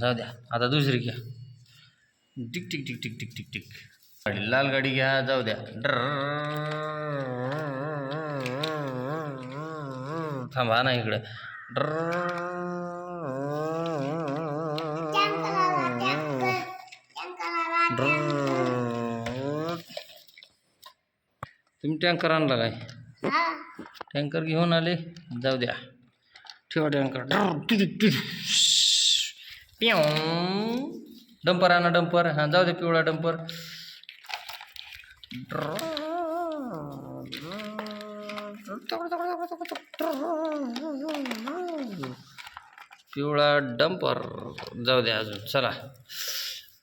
जाऊ द्या. आता दुसरी घ्या. Tick tick tick tick tick tick tick. गाडी लाल गाडी घ्या जाऊ द्या. थांबा ना इकडं. तुम्ही टँकर आणला काय? टँकर घेऊन आले जाऊ द्या. ठेवा टँकर. पिऊ डंपर आणा डंपर. हां जाऊ दे पिवळा डंपर. पिवळा डंपर. जाऊ द्या अजून चला.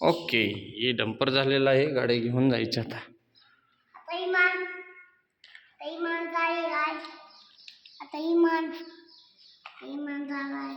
ओके हे डंपर झालेलं आहे गाड्या घेऊन जायच्या आता. आता इमान झालाय